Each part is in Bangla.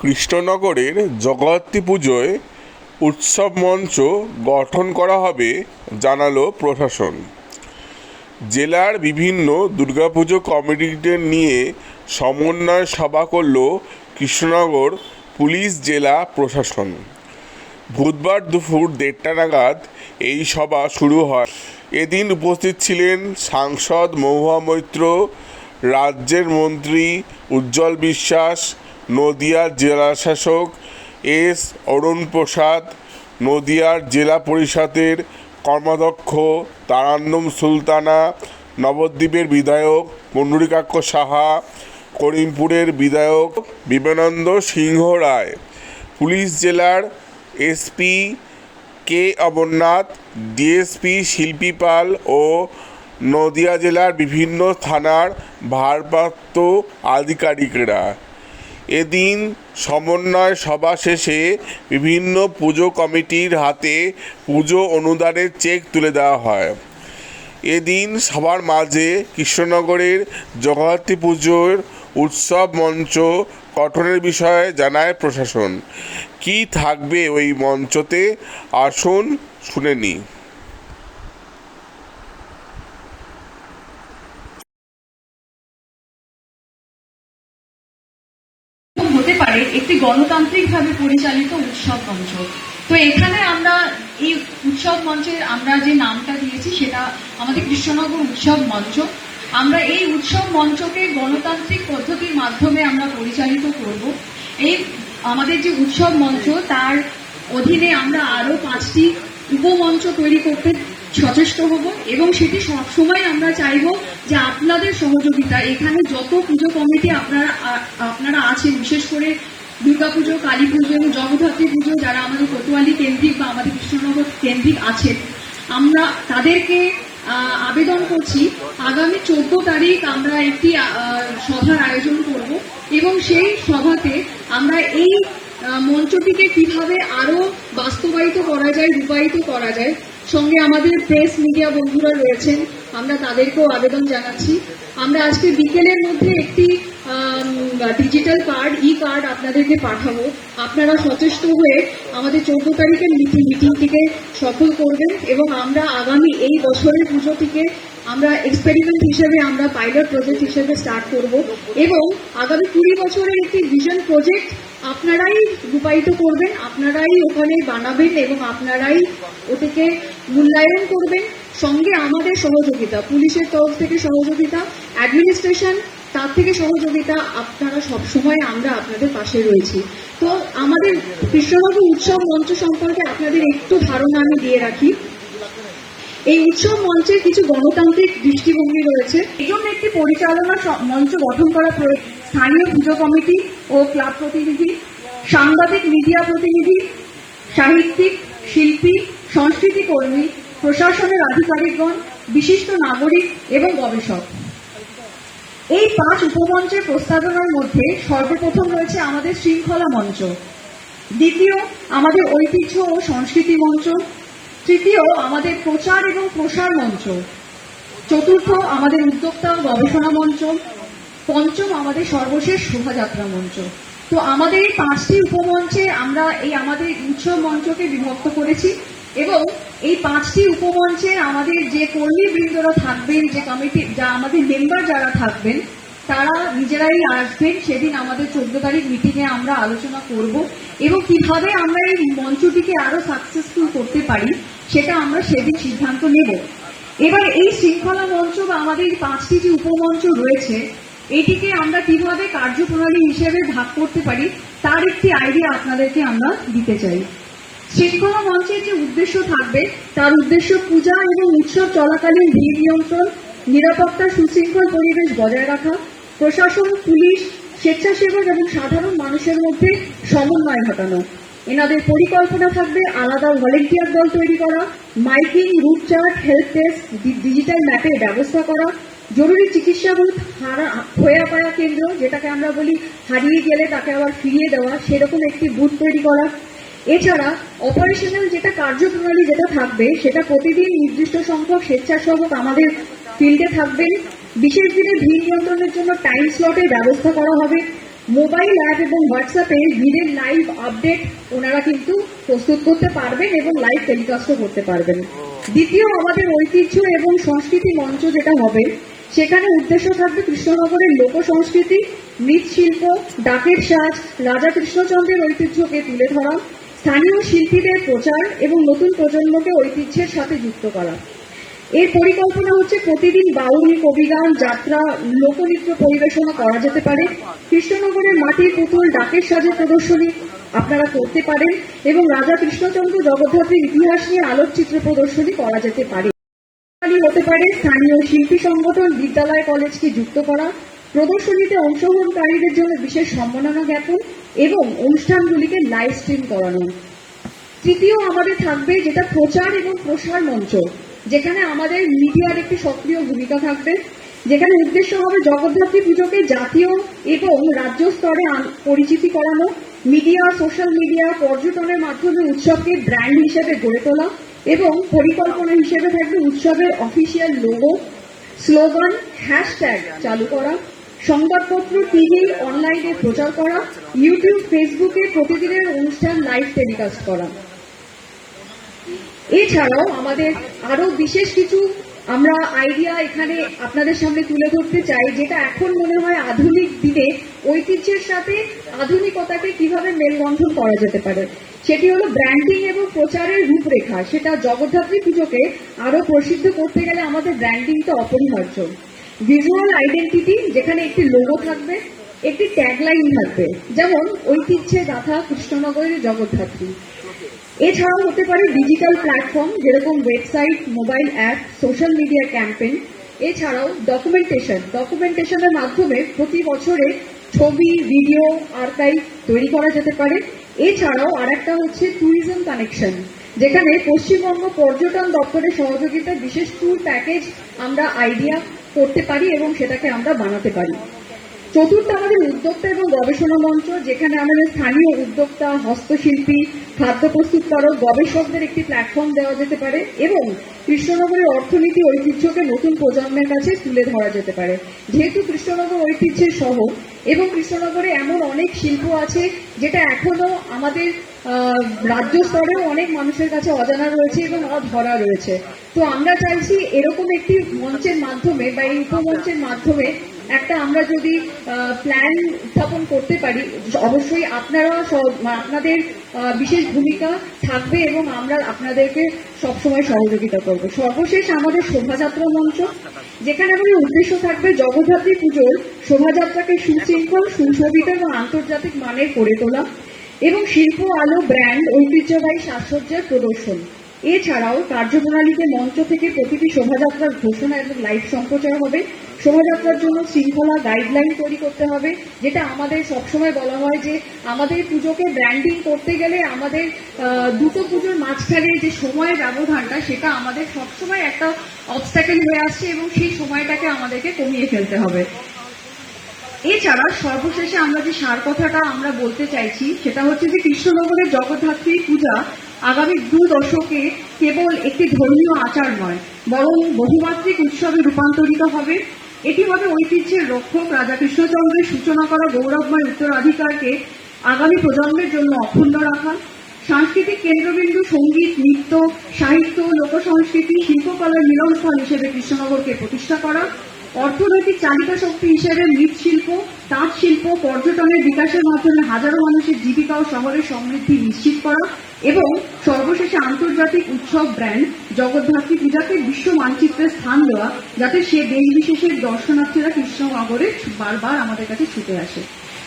কৃষ্ণনগরের জগদ্ধাত্রী পুজোয় উৎসব মঞ্চ গঠন করা হবে, জানালো প্রশাসন। জেলার বিভিন্ন দুর্গাপুজো কমিটিদের নিয়ে সমন্বয় সভা করল কৃষ্ণনগর পুলিশ জেলা প্রশাসন। বুধবার দুপুর দেড়টা নাগাদ এই সভা শুরু হয়। এদিন উপস্থিত ছিলেন সাংসদ মহুয়া মৈত্র, রাজ্যের মন্ত্রী উজ্জ্বল বিশ্বাস নদিয়ার জেলাশাসক এস অরুণ প্রসাদ নদিয়ার জেলা পরিষদের কর্মাধ্যক্ষ তারান্নম সুলতানা, নবদ্বীপের বিধায়ক পণ্ডরিকাক্ষ সাহা, করিমপুরের বিধায়ক বিবেকানন্দ সিংহ রায়, পুলিশ জেলার SP K Amarnath, DSP Shilpi Pal ও নদিয়া জেলার বিভিন্ন থানার ভারপ্রাপ্ত আধিকারিকরা। এদিন সমন্বয় সভা শেষে বিভিন্ন পুজো কমিটির হাতে পুজো অনুদানের চেক তুলে দেওয়া হয়। এদিন সবার মাঝে কৃষ্ণনগরের জগদ্ধাত্রী পুজোর উৎসব মঞ্চ গঠনের বিষয়ে জানায় প্রশাসন। কি থাকবে ওই মঞ্চতে? আসুন শুনে নিই হতে পারে একটি গণতান্ত্রিকভাবে পরিচালিত উৎসব মঞ্চ। তো এখানে আমরা এই উৎসব মঞ্চের আমরা যে নামটা দিয়েছি সেটা আমাদের কৃষ্ণনগর উৎসব মঞ্চ। আমরা এই উৎসব মঞ্চকে গণতান্ত্রিক পদ্ধতির মাধ্যমে আমরা পরিচালিত করব। এই আমাদের যে উৎসব মঞ্চ, তার অধীনে আমরা আরও পাঁচটি উপমঞ্চ তৈরি করতে সচেষ্ট হব এবং সেটি সবসময় আমরা চাইব যে আপনাদের সহযোগিতা। এখানে যত পুজো কমিটি আপনারা আপনারা আছেন, বিশেষ করে দুর্গাপুজো কালী পুজো এবং জগদ্ধাত্রী পুজো যারা আমাদের কোতোয়ালি কেন্দ্রিক বা আমাদের কৃষ্ণনগর কেন্দ্রিক আছেন, আমরা তাদেরকে আবেদন করছি, আগামী চোদ্দ তারিখ আমরা একটি সভার আয়োজন করব এবং সেই সভাতে আমরা এই মঞ্চটিকে কীভাবে আরও বাস্তবায়িত করা যায়, রূপায়িত করা যায়, সঙ্গে আমাদের প্রেস মিডিয়া বন্ধুরা রয়েছেন, আমরা তাদেরকেও আবেদন জানাচ্ছি। আমরা আজকে বিকেলের মধ্যে একটি ডিজিটাল কার্ড ই কার্ড আপনাদেরকে পাঠাবো। আপনারা সচেষ্ট হয়ে আমাদের চৌদ্দ তারিখের মিটিং মিটিংটিকে সফল করবেন এবং আমরা আগামী এই বছরের পুজোটিকে আমরা এক্সপেরিমেন্ট হিসেবে, আমরা পাইলট প্রজেক্ট হিসেবে স্টার্ট করব। এবং আগামী কুড়ি বছরের একটি ভিশন প্রজেক্ট আপনারাই রূপায়িত করবেন, আপনারাই ওখানে বানাবেন এবং আপনারাই ওটিকে মূল্যায়ন করবেন। সঙ্গে আমাদের সহযোগিতা, পুলিশের তরফ থেকে সহযোগিতা অ্যাডমিনিস্ট্রেশন তার থেকে সহযোগিতা আপনারা সব সময় আমরা আপনাদের পাশে রয়েছি। তো আমাদের কৃষ্ণনগর উৎসব মঞ্চ সম্পর্কে আপনাদের একটু ধারণা আমি দিয়ে রাখি। এই উৎসব মঞ্চের কিছু গণতান্ত্রিক দৃষ্টিভঙ্গি রয়েছে। এই জন্য একটি পরিচালনা মঞ্চ গঠন করা। স্থানীয় পুজো কমিটি ও ক্লাব প্রতিনিধি, সাংবাদিক মিডিয়া প্রতিনিধি, সাহিত্যিক, শিল্পী, সংস্কৃতি কর্মী, প্রশাসনের আধিকারিকগণ, বিশিষ্ট নাগরিক এবং গবেষক। এই পাঁচ উপমঞ্চের প্রস্তাবনার মধ্যে সর্বপ্রথম রয়েছে আমাদের শৃঙ্খলা মঞ্চ। দ্বিতীয়, আমাদের ঐতিহ্য ও সংস্কৃতি মঞ্চ। তৃতীয়, আমাদের প্রচার এবং প্রসার মঞ্চ। চতুর্থ, আমাদের উদ্যোক্তা ও গবেষণা মঞ্চ। পঞ্চম, আমাদের সর্বশেষ শোভাযাত্রা মঞ্চ। তো আমাদের এই পাঁচটি উপমঞ্চে আমরা এই আমাদের উৎসব মঞ্চকে বিভক্ত করেছি। এবং এই পাঁচটি উপমঞ্চে আমাদের যে কর্মীবৃন্দরা থাকবেন, যে কমিটি যা আমাদের মেম্বার যারা থাকবেন, তারা নিজেরাই আসবেন। সেদিন আমাদের চোদ্দ তারিখ মিটিংয়ে আমরা আলোচনা করব এবং কীভাবে আমরা এই মঞ্চটিকে আরও সাকসেসফুল করতে পারি, সেটা আমরা সেদিন সিদ্ধান্ত নেব। এবার এই শৃঙ্খলা মঞ্চ বা আমাদের পাঁচটি যে উপমঞ্চ রয়েছে, এটিকে আমরা কীভাবে কার্যপ্রণালী হিসেবে ভাগ করতে পারি, তার একটি আইডিয়া আপনাদেরকে আমরা দিতে চাই। শৃঙ্খলা মঞ্চের যে উদ্দেশ্য থাকবে, তার উদ্দেশ্য পূজা এবং উৎসব চলাকালীন ভিড় নিয়ন্ত্রণ, নিরাপত্তা সুশৃঙ্খল পরিবেশ বজায় রাখা, প্রশাসন, পুলিশ, স্বেচ্ছাসেবক এবং সাধারণ মানুষের মধ্যে সমন্বয় ঘটানো। এনাদের পরিকল্পনা থাকবে আলাদা ভলেন্টিয়ার দল তৈরি করা, miking, route chart, help desk digital ম্যাপের ব্যবস্থা করা, জরুরি চিকিৎসা বুথ, হারা- হয়ে পাওয়া কেন্দ্র, যেটাকে আমরা বলি হারিয়ে গেলে তাকে আবার ফিরিয়ে দেওয়া, সেরকম একটি বুথ তৈরি করা এছাড়া অপারেশনাল যেটা কার্যপ্রণালী যেটা থাকবে, সেটা প্রতিদিন নির্দিষ্ট সংখ্যক স্বেচ্ছাসেবক আমাদের ফিল্ডে থাকবেন বিশেষ দিনে ভিড় নিয়ন্ত্রণের জন্য টাইম স্লটের ব্যবস্থা করা হবে। মোবাইল অ্যাপ এবং হোয়াটসঅ্যাপে ভিড়ের লাইভ আপডেট ওনারা কিন্তু প্রস্তুত করতে পারবেন এবং লাইভ টেলিকাস্টও করতে পারবেন। দ্বিতীয় আমাদের ঐতিহ্য এবং সংস্কৃতি মঞ্চ যেটা হবে, সেখানে উদ্দেশ্য থাকবে কৃষ্ণনগরের লোক সংস্কৃতি, মৃৎশিল্প, ডাকের সাজ রাজা কৃষ্ণচন্দ্রের ঐতিহ্যকে তুলে ধরা। স্থানীয় শিল্পীদের প্রচার এবং নতুন প্রজন্মকে ঐতিহ্যের সাথে যুক্ত করা। এর পরিকল্পনা হচ্ছে প্রতিদিন বাউল কবিগান, যাত্রা, লোকনৃত্য পরিবেশনা করা যেতে পারে। কৃষ্ণনগরের মাটির পুতুল ডাকের সাজের প্রদর্শনী আপনারা করতে পারেন এবং রাজা কৃষ্ণচন্দ্র জগদ্ধাত্রীর ইতিহাস নিয়ে আলোকচিত্র প্রদর্শনী করা যেতে পারে। হতে পারে স্থানীয় শিল্পী সংগঠন, বিদ্যালয়, কলেজকে যুক্ত করা। প্রদর্শনীতে অংশগ্রহণকারীদের জন্য বিশেষ সম্মাননা জ্ঞাপন এবং অনুষ্ঠানগুলিকে লাইভ স্ট্রিম করানো। তৃতীয় আমাদের থাকবে যেটা প্রচার এবং প্রসার মঞ্চ, যেখানে আমাদের মিডিয়ার একটি সক্রিয় ভূমিকা থাকবে, যেখানে উদ্দেশ্য হবে জগদ্ধাত্রী পুজোকে জাতীয় এবং রাজ্য স্তরে পরিচিতি করানো, মিডিয়া সোশ্যাল মিডিয়া পর্যটনের মাধ্যমে উৎসবকে ব্র্যান্ড হিসেবে গড়ে তোলা এবং পরিকল্পনা হিসেবে থাকবে উৎসবের অফিসিয়াল লোগো স্লোগান হ্যাশট্যাগ চালু করা। সংবাদপত্র, টিভি, অনলাইনে প্রচার করা, ইউটিউব, ফেসবুকে প্রতিদিনের অনুষ্ঠান, লাইভ টেলিকাস্ট করা। এছাড়াও আমাদের আরও বিশেষ কিছু আমরা আইডিয়া এখানে আপনাদের সামনে তুলে ধরতে চাই, যেটা এখন মনে হয় আধুনিক দিনে ঐতিহ্যের সাথে আধুনিকতাকে কীভাবে মেলবন্ধন করা যেতে পারে, সেটি হলো ব্র্যান্ডিং এবং প্রচারের রূপরেখা। সেটা জগদ্ধাত্রী পুজোকে আরও প্রসিদ্ধ করতে গেলে আমাদের ব্র্যান্ডিংটা অপরিহার্য। ভিজুয়াল আইডেন্টিটি যেখানে একটি লোগো থাকবে, একটি ট্যাগলাইন থাকবে। যেমন, ঐতিহ্যে গাথা কৃষ্ণনগরের জগদ্ধাত্রী। এছাড়াও হতে পারে ডিজিটাল প্ল্যাটফর্ম যেরকম website mobile app social media campaign এছাড়াও ডকুমেন্টেশন ডকুমেন্টেশনের মাধ্যমে প্রতি বছরে ছবি ভিডিও আর্কাইভ তৈরি করা যেতে পারে। এছাড়াও আরেকটা হচ্ছে ট্যুরিজম কানেকশন যেখানে পশ্চিমবঙ্গ পর্যটন দপ্তরের সহযোগিতায় বিশেষ ট্যুর প্যাকেজ আমরা আইডিয়া করতে পারি এবং সেটাকে আমরা বানাতে পারি। চতুর্থ আমাদের উদ্যোক্তা এবং গবেষণা মঞ্চ, যেখানে আমাদের স্থানীয় উদ্যোক্তা, হস্তশিল্পী, খাদ্য প্রস্তুতকারক, গবেষকদের একটি প্ল্যাটফর্ম দেওয়া যেতে পারে এবং কৃষ্ণনগরের অর্থনীতি ঐতিহ্যকে নতুন প্রজন্মের কাছে তুলে ধরা যেতে পারে। যেহেতু কৃষ্ণনগর ঐতিহ্যের সহ এবং কৃষ্ণনগরে এমন অনেক শিল্প আছে যেটা এখনও আমাদের রাজ্য স্তরেও অনেক মানুষের কাছে অজানা রয়েছে এবং অধরা রয়েছে। তো আমরা চাইছি এরকম একটি মঞ্চের মাধ্যমে বা এই উপমঞ্চের মাধ্যমে একটা আমরা যদি প্ল্যান স্থাপন করতে পারি, অবশ্যই আপনারা আপনাদের বিশেষ ভূমিকা থাকবে এবং আমরা আপনাদেরকে সবসময় সহযোগিতা করব। সর্বশেষ আমাদের শোভাযাত্রা মঞ্চ, যেখানে আমাদের উদ্দেশ্য থাকবে জগদ্ধাত্রী পুজোর শোভাযাত্রাকে সুশৃঙ্খল, সুশোভিত এবং আন্তর্জাতিক মানের করে তোলা। এবং শিল্প, আলো ব্র্যান্ড ঐতিহ্যবাহী সাজসজ্জার প্রদর্শন। এছাড়াও কার্যপ্রণালীতে মঞ্চ থেকে প্রতিটি শোভাযাত্রার ঘোষণা এবং লাইভ সম্প্রচার হবে। শোভাযাত্রার জন্য শৃঙ্খলা গাইডলাইন তৈরি করতে হবে, যেটা আমাদের সবসময় বলা হয় যে আমাদের পুজোকে ব্র্যান্ডিং করতে গেলে আমাদের দুটো পুজোর মাঝখানে যে সময়ের ব্যবধানটা, সেটা আমাদের সবসময় একটা অবস্ট্যাকেল হয়ে আসছে এবং সেই সময়টাকে আমাদেরকে কমিয়ে ফেলতে হবে। এছাড়া সর্বশেষে আমরা যে সার কথাটা আমরা বলতে চাইছি, সেটা হচ্ছে যে কৃষ্ণনগরের জগদ্ধাত্রী পূজা আগামী দু দশকে কেবল একটি ধর্মীয় আচার নয়, বরং বহুমাত্রিক উৎসবে রূপান্তরিত হবে। এটি হবে ঐতিহ্যের রক্ষক রাজা কৃষ্ণচন্দ্রের সূচনা করা গৌরবময় উত্তরাধিকারকে আগামী প্রজন্মের জন্য অক্ষুণ্ণ রাখা। সাংস্কৃতিক কেন্দ্রবিন্দু সংগীত, নৃত্য, সাহিত্য, লোকসংস্কৃতি, শিল্পকলার মিলনস্থল হিসেবে কৃষ্ণনগরকে প্রতিষ্ঠা করা। অর্থনৈতিক চালিকা শক্তি হিসেবে মৃৎশিল্প তাঁত শিল্প, পর্যটনের বিকাশের মাধ্যমে হাজারো মানুষের জীবিকা ও শহরের সমৃদ্ধি নিশ্চিত করা এবং সর্বশেষে আন্তর্জাতিক উৎসব ব্র্যান্ড জগদ্ধাত্রী পূজাকে বিশ্ব মানচিত্রে স্থান দেওয়া, যাতে সে দেশ বিশেষের দর্শনার্থীরা কৃষ্ণনগরে বারবার আমাদের কাছে ছুটে আসে।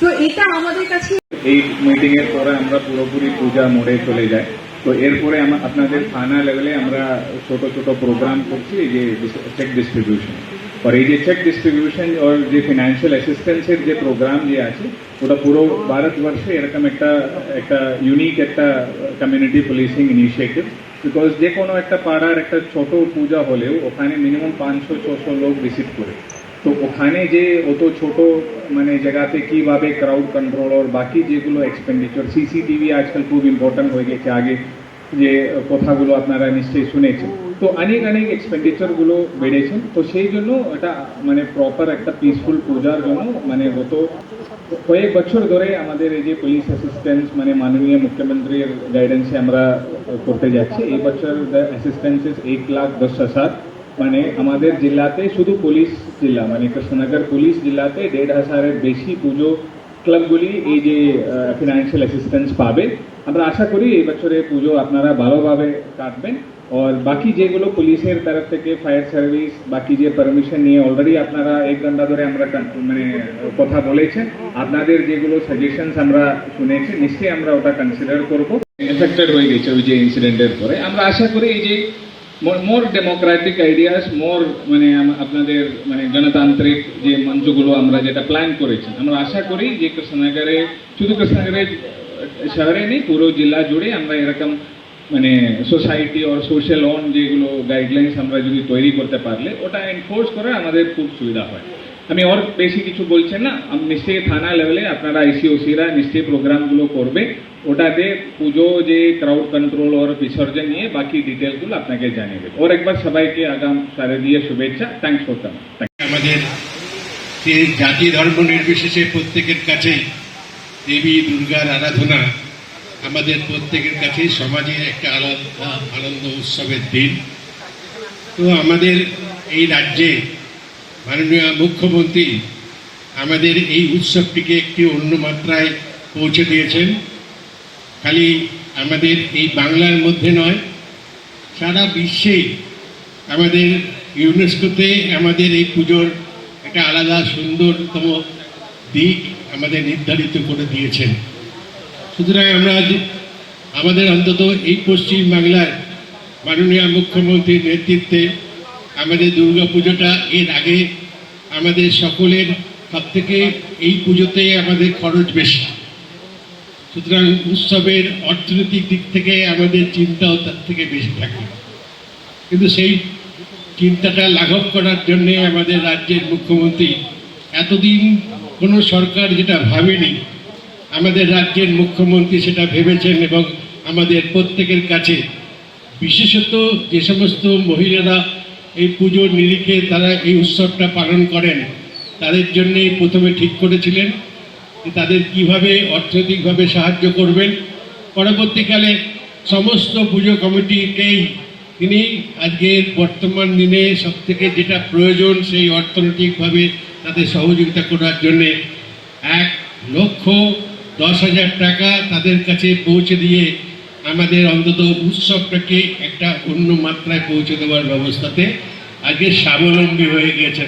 তো এটা আমাদের কাছে এই মিটিং এর পরে আমরা পুরোপুরি পূজা মোড়ে চলে যাই। তো এরপরে আপনাদের থানা লেভেলে আমরা ছোট ছোট প্রোগ্রাম করছি যে চেক ডিস্ট্রিবিউশন আর এই যে চেক ডিস্ট্রিবিউশন আর যে ফিনান্সিয়াল অ্যাসিস্ট্যান্সের যে প্রোগ্রাম যে আছে ওটা পুরো ভারতবর্ষে এরকম একটা একটা ইউনিক একটা কমিউনিটি পুলিশিং ইনিশিয়েটিভ বিকজ যে কোনো একটা পাড়ার একটা ছোট পূজা হলেও ওখানে মিনিমাম পাঁচশো ছশো লোক ভিজিট করে তো ওখানে যে অত ছোট মানে জায়গাতে কীভাবে ক্রাউড কন্ট্রোল আর বাকি যেগুলো এক্সপেন্ডিচার সিসিটিভি আজকাল খুব ইম্পর্ট্যান্ট হয়ে গেছে আগে যে কথাগুলো আপনারা নিশ্চয়ই শুনেছেন তো অনেক অনেক এক্সপেন্ডিচারগুলো বেড়েছে। তো সেই জন্য এটা মানে প্রপার একটা পিসফুল পূজার জন্য মানে গত কয়েক বছর ধরে আমাদের এই যে পুলিশ অ্যাসিস্ট্যান্স মানে মাননীয় মুখ্যমন্ত্রীর গাইডেন্সে আমরা করতে যাচ্ছি। এই বছর অ্যাসিস্ট্যান্স এক লাখ দশ হাজার। মানে আমাদের জেলাতে শুধু পুলিশ জেলা মানে কৃষ্ণনগর পুলিশ জেলাতে দেড় হাজারের বেশি পুজো ক্লাবগুলি এই যে ফিনান্সিয়াল অ্যাসিস্ট্যান্স পাবে। আমরা আশা করি এই বছরে পুজো আপনারা ভালোভাবে কাটবেন। আর বাকি যেগুলো পুলিশের তরফ থেকে ফায়ার সার্ভিস বাকি যে পারমিশন নিয়ে অলরেডি আপনারা এক ঘণ্টা ধরে আমরা মানে কথা বলেছেন আপনাদের যেগুলো সাজেশনস আমরা শুনেছি নিশ্চয়ই আমরা ওটা কনসিডার করব এফেক্টেড হয়ে গেছে ওই যে ইনসিডেন্টের পরে। আমরা আশা করি এই যে মোর ডেমোক্রেটিক আইডিয়াস মোর মানে আপনাদের মানে গণতান্ত্রিক যে মঞ্চগুলো আমরা যেটা প্ল্যান করেছি, আমরা আশা করি যে কৃষ্ণনগরে, শুধু কৃষ্ণনগরে শহরে নেই, পুরো জেলা জুড়ে আমরা এরকম মানে সোসাইটি আর সোশ্যাল অন যেগুলো গাইডলাইন্স আমরা যদি তৈরি করতে পারলে, ওটা এনফোর্স করে আমাদের খুব সুবিধা হয়। আমি ওর বেশি কিছু বলছেন না নিশ্চয়ই থানা লেভেলে আপনারা আইসি ওসিরা নিশ্চয়ই প্রোগ্রামগুলো করবে ওটাতে পুজো যে ক্রাউড কন্ট্রোল ওর বিসর্জন নিয়ে বাকি ডিটেলগুলো আপনাকে জানিয়ে দেবে। ওর একবার সবাইকে আগাম শারদীয় শুভেচ্ছা থ্যাংকস ফর কামিং আমাদের জাতি ধর্ম নির্বিশেষে প্রত্যেকের কাছেই দেবী, দুর্গার আরাধনা আমাদের প্রত্যেকের কাছেই সমাজে একটা আলাদা আনন্দ উৎসবের দিন। তো আমাদের এই রাজ্যে মাননীয় মুখ্যমন্ত্রী আমাদের এই উৎসবটিকে একটি অন্য মাত্রায় পৌঁছে দিয়েছেন। খালি আমাদের এই বাংলার মধ্যে নয়, সারা বিশ্বেই আমাদের ইউনেস্কোতে আমাদের এই পুজোর একটা আলাদা সুন্দরতম দিক আমাদের নির্ধারিত করে দিয়েছেন। সুতরাং আমরা আমাদের অন্তত এই পশ্চিম বাংলার মাননীয় মুখ্যমন্ত্রীর নেতৃত্বে আমাদের দুর্গা পুজোটা এর আগে আমাদের সকলের সব থেকে এই পুজোতে আমাদের খরচ বেশি। সুতরাং উৎসবের অর্থনৈতিক দিক থেকে আমাদের চিন্তাও তার থেকে বেশি থাকে। কিন্তু সেই চিন্তাটা লাঘব করার জন্যে আমাদের রাজ্যের মুখ্যমন্ত্রী এতদিন কোনো সরকার যেটা ভাবেনি আমাদের রাজ্যের মুখ্যমন্ত্রী সেটা ভেবেছেন এবং আমাদের প্রত্যেকের কাছে, বিশেষত যে সমস্ত মহিলারা এই পুজোর নিরিখে তারা এই উৎসবটা পালন করেন, তাদের জন্যই প্রথমে ঠিক করেছিলেন তাদের কীভাবে অর্থনৈতিকভাবে সাহায্য করবেন। পরবর্তীকালে সমস্ত পুজো কমিটিকেই তিনি আজকের বর্তমান দিনে সব থেকে যেটা প্রয়োজন সেই অর্থনৈতিকভাবে তাদের সহযোগিতা করার জন্যে এক লক্ষ দশ হাজার টাকা তাদের কাছে পৌঁছে দিয়ে আমাদের অন্তত উৎসবটাকে একটা অন্য মাত্রায় পৌঁছে দেওয়ার ব্যবস্থাতে আজকে স্বাবলম্বী হয়ে গিয়েছেন।